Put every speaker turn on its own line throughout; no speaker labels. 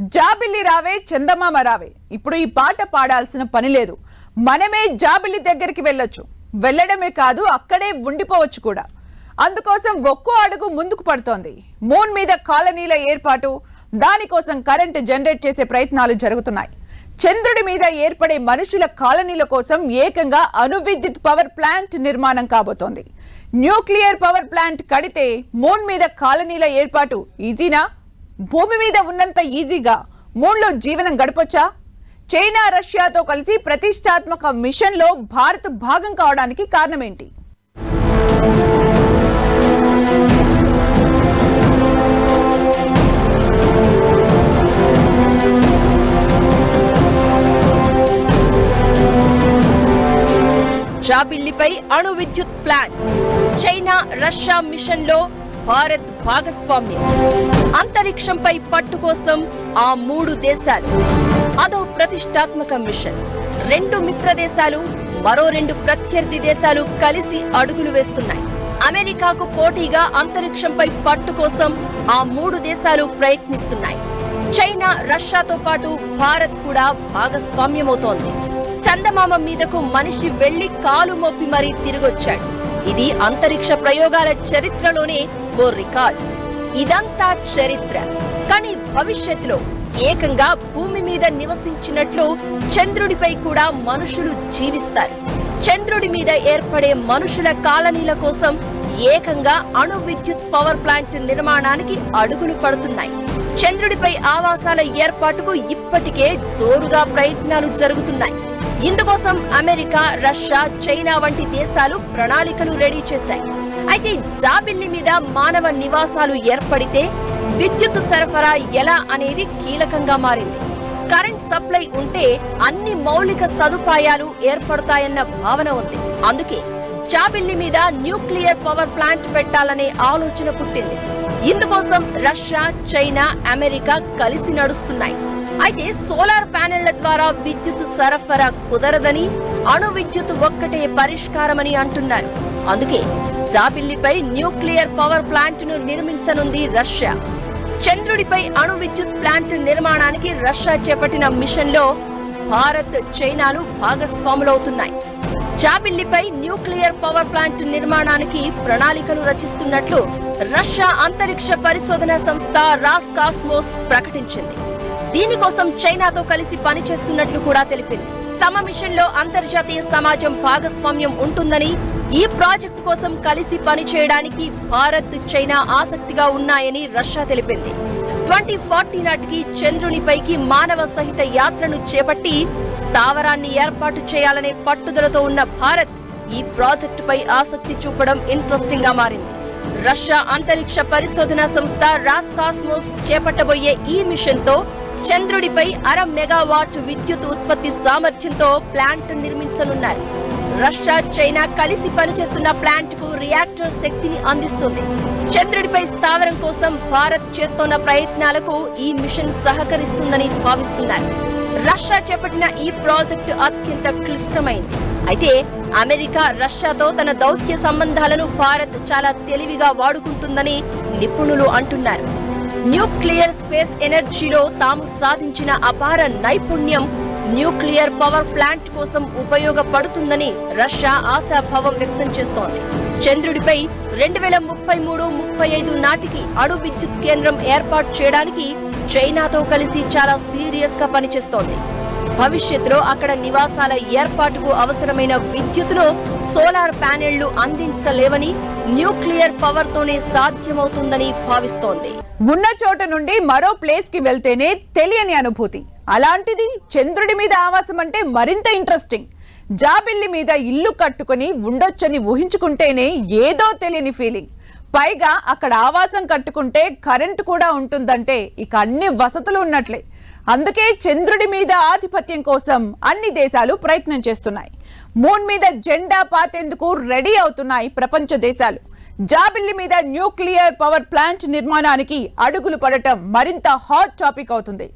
జాబిల్లి రావే చందమామ రావే. ఇప్పుడు ఈ పాట పాడాల్సిన పని లేదు. మనమే జాబిల్లి దగ్గరికి వెళ్ళొచ్చు. వెళ్ళడమే కాదు అక్కడే ఉండిపోవచ్చు కూడా. అందుకోసం ఒక్కో అడుగు ముందుకు పడుతోంది. మూన్ మీద కాలనీల ఏర్పాటు దానికోసం కరెంటు జనరేట్ చేసే ప్రయత్నాలు జరుగుతున్నాయి. చంద్రుడి మీద ఏర్పడే మనుషుల కాలనీల కోసం ఏకంగా అణు విద్యుత్ పవర్ ప్లాంట్ నిర్మాణం కాబోతోంది. న్యూక్లియర్ పవర్ ప్లాంట్ కడితే మూన్ మీద కాలనీల ఏర్పాటు ఈజీనా? భూమి మీద ఉన్నంత ఈజీగా మూన్లో జీవనం గడపొచ్చా? చైనా రష్యాతో కలిసి ప్రతిష్టాత్మక మిషన్లో భారత్ భాగం కావడానికి కారణమేంటి?
జాబిల్లిపై అణు విద్యుత్ ప్లాంట్. చైనా రష్యా మిషన్లో భారత్ భాగస్వామ్యం. అంతరిక్షంపై పట్టు కోసం ఆ మూడు దేశాలు. అదో ప్రతిష్టాత్మక మిషన్. రెండు మిత్ర దేశాలు మరో రెండు ప్రత్యర్థి దేశాలు కలిసి అడుగులు వేస్తున్నాయి. అమెరికాకు పోటీగా అంతరిక్షంపై పట్టు కోసం ఆ మూడు దేశాలు ప్రయత్నిస్తున్నాయి. చైనా రష్యాతో పాటు భారత్ కూడా భాగస్వామ్యమవుతోంది. చందమామ మీదకు మనిషి వెళ్ళి కాలు మోపి మరీ తిరిగొచ్చాడు. ఇది అంతరిక్ష ప్రయోగాల చరిత్రలోనే ఓ రికార్డ్. ఇదంతా చరిత్ర. కానీ భవిష్యత్తులో ఏకంగా భూమి మీద నివసించినట్లు చంద్రుడిపై కూడా మనుషులు జీవిస్తారు. చంద్రుడి మీద ఏర్పడే మనుషుల కాలనీల కోసం ఏకంగా అణు విద్యుత్ పవర్ ప్లాంట్ నిర్మాణానికి అడుగులు పడుతున్నాయి. చంద్రుడిపై ఆవాసాల ఏర్పాటుకు ఇప్పటికే జోరుగా ప్రయత్నాలు జరుగుతున్నాయి. ఇందుకోసం అమెరికా రష్యా చైనా వంటి దేశాలు ప్రణాళికలు రెడీ చేశాయి. అయితే జాబిల్లి మీద మానవ నివాసాలు ఏర్పడితే విద్యుత్ సరఫరా ఎలా అనేది కీలకంగా మారింది. కరెంట్ సప్లై ఉంటే అన్ని మౌలిక సదుపాయాలు ఏర్పడతాయన్న భావన ఉంది. అందుకే జాబిల్లి మీద న్యూక్లియర్ పవర్ ప్లాంట్ పెట్టాలనే ఆలోచన పుట్టింది. ఇందుకోసం రష్యా చైనా అమెరికా కలిసి నడుస్తున్నాయి. అయితే సోలార్ ప్యానెళ్ళ ద్వారా విద్యుత్ సరఫరా కుదరదని అణు విద్యుత్ ఒక్కటే పరిష్కారమని అంటున్నారు. అందుకే జాబిల్లిపై న్యూక్లియర్ పవర్ ప్లాంట్ను నిర్మించనుంది రష్యా. చంద్రుడిపై అణు విద్యుత్ ప్లాంట్ నిర్మాణానికి రష్యా చేపట్టిన మిషన్లో భారత్ చైనాలు భాగస్వాములవుతున్నాయి. జాబిల్లిపై న్యూక్లియర్ పవర్ ప్లాంట్ నిర్మాణానికి ప్రణాళికలు రచిస్తున్నట్లు రష్యా అంతరిక్ష పరిశోధన సంస్థ రాస్ కాస్మోస్ ప్రకటించింది. దీనికోసం చైనాతో కలిసి పనిచేస్తున్నట్లు కూడా తెలిపింది. తమ మిషన్లో అంతర్జాతీయ సమాజం భాగస్వామ్యం ఉంటుందని ఈ ప్రాజెక్టు కోసం కలిసి పనిచేయడానికి భారత్ చైనా ఆసక్తిగా ఉన్నాయని రష్యా తెలిపింది. ట్వంటీ ఫార్టీ నాటికి చంద్రునిపైకి మానవ సహిత యాత్రను చేపట్టి స్థావరాన్ని ఏర్పాటు చేయాలనే పట్టుదలతో ఉన్న భారత్ ఈ ప్రాజెక్టుపై ఆసక్తి చూపడం ఇంట్రెస్టింగ్గా మారింది. రష్యా అంతరిక్ష పరిశోధన సంస్థ రాస్కాస్మోస్ చేపట్టబోయే ఈ మిషన్తో చంద్రుడిపై అర మెగావాట్ విద్యుత్ ఉత్పత్తి సామర్థ్యంతో ప్లాంట్ నిర్మించనున్నారు. రష్యా చైనా కలిసి పనిచేస్తున్న ప్లాంట్కు రియాక్టర్ శక్తిని అందిస్తుంది. చంద్రుడిపై స్థావరం కోసం భారత్ చేస్తున్న ప్రయత్నాలకు ఈ మిషన్ సహకరిస్తుందని భావిస్తున్నారు. రష్యా చేపట్టిన ఈ ప్రాజెక్టు అత్యంత క్లిష్టమైంది. అయితే అమెరికా రష్యాతో తన దౌత్య సంబంధాలను భారత్ చాలా తెలివిగా వాడుకుంటుందని నిపుణులు అంటున్నారు. న్యూక్లియర్ స్పేస్ ఎనర్జీలో తాము సాధించిన అపార నైపుణ్యం న్యూక్లియర్ పవర్ ప్లాంట్ కోసం ఉపయోగపడుతుందని రష్యా ఆశాభావం వ్యక్తం చేస్తోంది. చంద్రుడిపై రెండు వేల ముప్పై మూడు ముప్పై ఐదు నాటికి అణు విద్యుత్ కేంద్రం ఏర్పాటు చేయడానికి చైనాతో కలిసి చాలా సీరియస్గా పనిచేస్తోంది. భవిష్యత్తులో అక్కడ నివాసాల ఏర్పాటుకు అవసరమైన విద్యుత్తును సోలార్ ప్యానెళ్ళు అందించలేవని న్యూక్లియర్ పవర్ తోనే సాధ్యమవుతుందని భావిస్తోంది.
ఉన్న చోట నుండి మరో ప్లేస్కి వెళ్తేనే తెలియని అనుభూతి. అలాంటిది చంద్రుడి మీద ఆవాసం అంటే మరింత ఇంట్రెస్టింగ్ జాబిల్లి మీద ఇల్లు కట్టుకొని ఉండొచ్చని ఊహించుకుంటేనే ఏదో తెలియని ఫీలింగ్ పైగా అక్కడ ఆవాసం కట్టుకుంటే కరెంటు కూడా ఉంటుందంటే ఇక అన్ని వసతులు ఉన్నట్లే. అందుకే చంద్రుడి మీద ఆధిపత్యం కోసం అన్ని దేశాలు ప్రయత్నం చేస్తున్నాయి. మూన్ మీద జెండా పాతేందుకు రెడీ అవుతున్నాయి ప్రపంచ దేశాలు. జాబిల్లి మీద న్యూక్లియర్ పవర్ ప్లాంట్ నిర్మాణానికి అడుగులు పడటం మరింత హాట్ టాపిక్ అవుతుంది.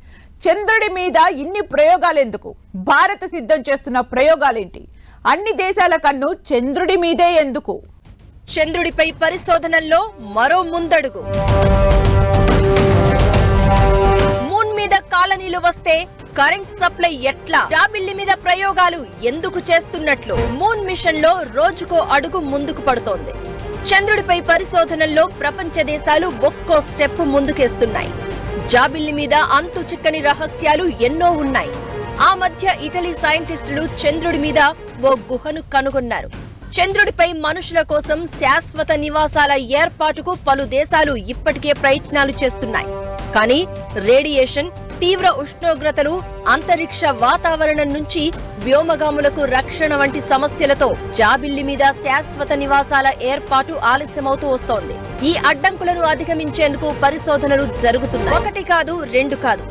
చంద్రుడి మీద ఇన్ని ప్రయోగాలెందుకు భారత్ సిద్ధం చేస్తున్న ప్రయోగాలేంటి? అన్ని దేశాల కన్ను చంద్రుడి మీదే ఎందుకు?
చంద్రుడిపై పరిశోధనల్లో మరో ముందడుగు. కాలనీలు వస్తే కరెంట్ సప్లై ఎట్లా? జాబిల్లి మీద ప్రయోగాలు ఎందుకు చేస్తున్నట్లు? మూన్ మిషన్లో రోజుకో అడుగు ముందుకు పడుతోంది. చంద్రుడిపై పరిశోధనల్లో ప్రపంచ దేశాలు ఒక్కో స్టెప్ ముందుకేస్తున్నాయి. జాబిల్లి మీద అంతు చిక్కని రహస్యాలు ఎన్నో ఉన్నాయి. ఆ మధ్య ఇటలీ సైంటిస్టులు చంద్రుడి మీద ఓ గుహను కనుగొన్నారు. చంద్రుడిపై మనుషుల కోసం శాశ్వత నివాసాల ఏర్పాటుకు పలు దేశాలు ఇప్పటికే ప్రయత్నాలు చేస్తున్నాయి. కానీ రేడియేషన్ తీవ్ర ఉష్ణోగ్రతలు అంతరిక్ష వాతావరణం నుంచి వ్యోమగాములకు రక్షణ వంటి సమస్యలతో జాబిల్లి మీద శాశ్వత నివాసాల ఏర్పాటు ఆలస్యమవుతూ వస్తోంది. ఈ అడ్డంకులను అధిగమించేందుకు పరిశోధనలు జరుగుతున్నాయి. ఒకటి కాదు రెండు కాదు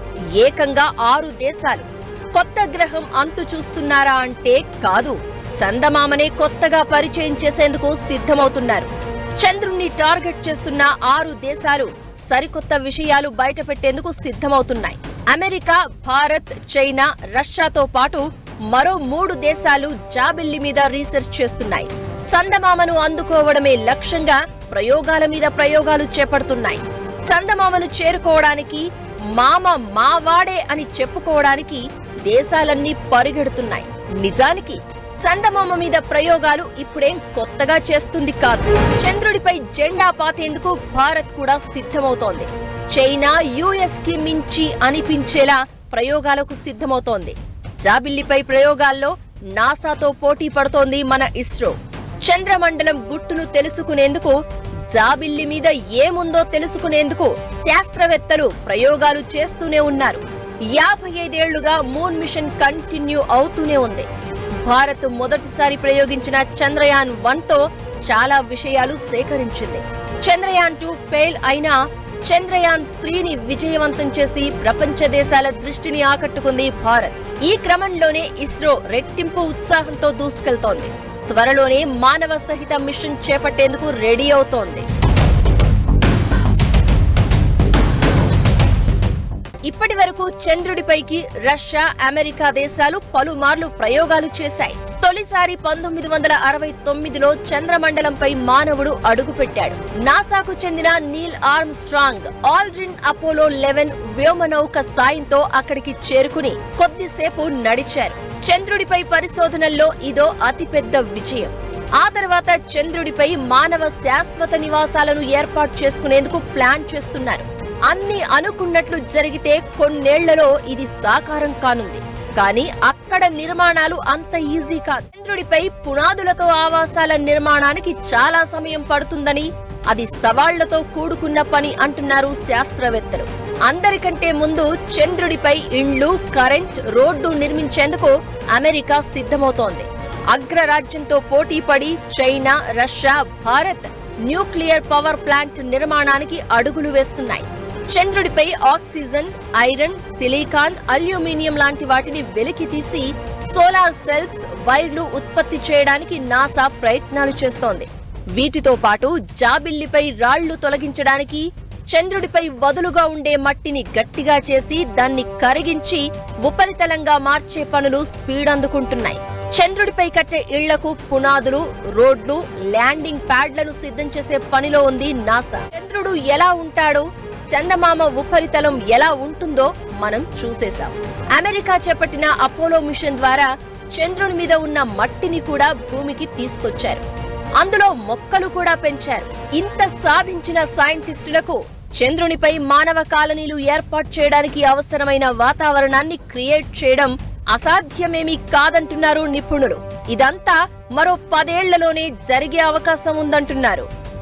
ఏకంగా ఆరు దేశాలు కొత్త గ్రహం అంతు చూస్తున్నారా అంటే కాదు. చందమామనే కొత్తగా పరిచయం చేసేందుకు సిద్ధమవుతున్నారు. చంద్రుణ్ణి టార్గెట్ చేస్తున్న ఆరు దేశాలు సరికొత్త విషయాలు బయటపెట్టేందుకు సిద్ధమవుతున్నాయి. అమెరికా భారత్ చైనా రష్యాతో పాటు మరో మూడు దేశాలు జాబిల్లి మీద రీసెర్చ్ చేస్తున్నాయి. చందమామను అందుకోవడమే లక్ష్యంగా ప్రయోగాల మీద ప్రయోగాలు చేపడుతున్నాయి. చందమామను చేరుకోవడానికి మామ మావాడే అని చెప్పుకోవడానికి దేశాలన్నీ పరిగెడుతున్నాయి. నిజానికి చందమామ మీద ప్రయోగాలు ఇప్పుడేం కొత్తగా చేస్తుంది కాదు. చంద్రుడిపై జెండా పాతేందుకు భారత్ కూడా సిద్ధమవుతోంది. చైనా యుఎస్కి మించి అనిపించేలా ప్రయోగాలకు సిద్ధమవుతోంది. జాబిల్లిపై ప్రయోగాల్లో నాసాతో పోటీ పడుతోంది మన ఇస్రో. చంద్రమండలం గుట్టును తెలుసుకునేందుకు జాబిల్లి మీద ఏముందో తెలుసుకునేందుకు శాస్త్రవేత్తలు ప్రయోగాలు చేస్తూనే ఉన్నారు. యాభై ఐదేళ్ళుగా మూన్ మిషన్ కంటిన్యూ అవుతూనే ఉంది. భారత్ మొదటిసారి ప్రయోగించిన చంద్రయాన్ వన్తో చాలా విషయాలు సేకరించింది. చంద్రయాన్ టూ ఫెయిల్ అయినా చంద్రయాన్ త్రీని విజయవంతం చేసి ప్రపంచ దేశాల దృష్టిని ఆకట్టుకుంది భారత్. ఈ క్రమంలోనే ఇస్రో రెట్టింపు ఉత్సాహంతో దూసుకెళ్తోంది. త్వరలోనే మానవ సహిత మిషన్ చేపట్టేందుకు రెడీ అవుతోంది. ఇప్పటి వరకు చంద్రుడిపైకి రష్యా అమెరికా దేశాలు పలుమార్లు ప్రయోగాలు చేశాయి. తొలిసారి పంతొమ్మిది వందల అరవై తొమ్మిదిలో చంద్రమండలంపై మానవుడు అడుగుపెట్టాడు. నాసాకు చెందిన Neil Armstrong Aldrin Apollo eleven వ్యోమనౌక సాయంతో అక్కడికి చేరుకుని కొద్దిసేపు నడిచారు. చంద్రుడిపై పరిశోధనల్లో ఇదో అతిపెద్ద విజయం. ఆ తర్వాత చంద్రుడిపై మానవ శాశ్వత నివాసాలను ఏర్పాటు చేసుకునేందుకు ప్లాన్ చేస్తున్నారు. అన్ని అనుకున్నట్లు జరిగితే కొన్నేళ్ళలో ఇది సాకారం కానుంది. కానీ అక్కడ నిర్మాణాలు అంత ఈజీ కాదు. చంద్రుడిపై పునాదులతో ఆవాసాల నిర్మాణానికి చాలా సమయం పడుతుందని అది సవాళ్ళతో కూడుకున్న పని అంటున్నారు శాస్త్రవేత్తలు. అందరికంటే ముందు చంద్రుడిపై ఇండ్లు కరెంట్ రోడ్డు నిర్మించేందుకు అమెరికా సిద్ధమవుతోంది. అగ్రరాజ్యంతో పోటీ పడి China Russia Bharat nuclear power plant నిర్మాణానికి అడుగులు వేస్తున్నాయి. చంద్రుడిపై ఆక్సిజన్ ఐరన్ సిలికాన్ అల్యూమినియం లాంటి వాటిని వెలికి తీసి సోలార్ సెల్స్ వైర్లు ఉత్పత్తి చేయడానికి నాసా ప్రయత్నాలు చేస్తోంది. వీటితో పాటు జాబిల్లిపై రాళ్ళు తొలగించడానికి చంద్రుడిపై వదులుగా ఉండే మట్టిని గట్టిగా చేసి దాన్ని కరిగించి ఉపరితలంగా మార్చే పనులు స్పీడ్ అందుకుంటున్నాయి. చంద్రుడిపై కట్టే ఇళ్ళకు పునాదులు రోడ్లు ల్యాండింగ్ ప్యాడ్లను సిద్ధం చేసే పనిలో ఉంది నాసా. చంద్రుడు ఎలా ఉంటాడో? చందమామ ఉపరితలం ఎలా ఉంటుందో మనం చూసేశాం. అమెరికా చేపట్టిన అపోలో మిషన్ ద్వారా చంద్రుని మీద ఉన్న మట్టిని కూడా భూమికి తీసుకొచ్చారు. అందులో మొక్కలు కూడా పెంచారు. ఇంత సాధించిన సైంటిస్టులకు చంద్రునిపై మానవ కాలనీలు ఏర్పాటు చేయడానికి అవసరమైన వాతావరణాన్ని క్రియేట్ చేయడం అసాధ్యమేమీ కాదంటున్నారు నిపుణులు. ఇదంతా మరో పదేళ్ళలోనే జరిగే అవకాశం ఉందంటున్నారు.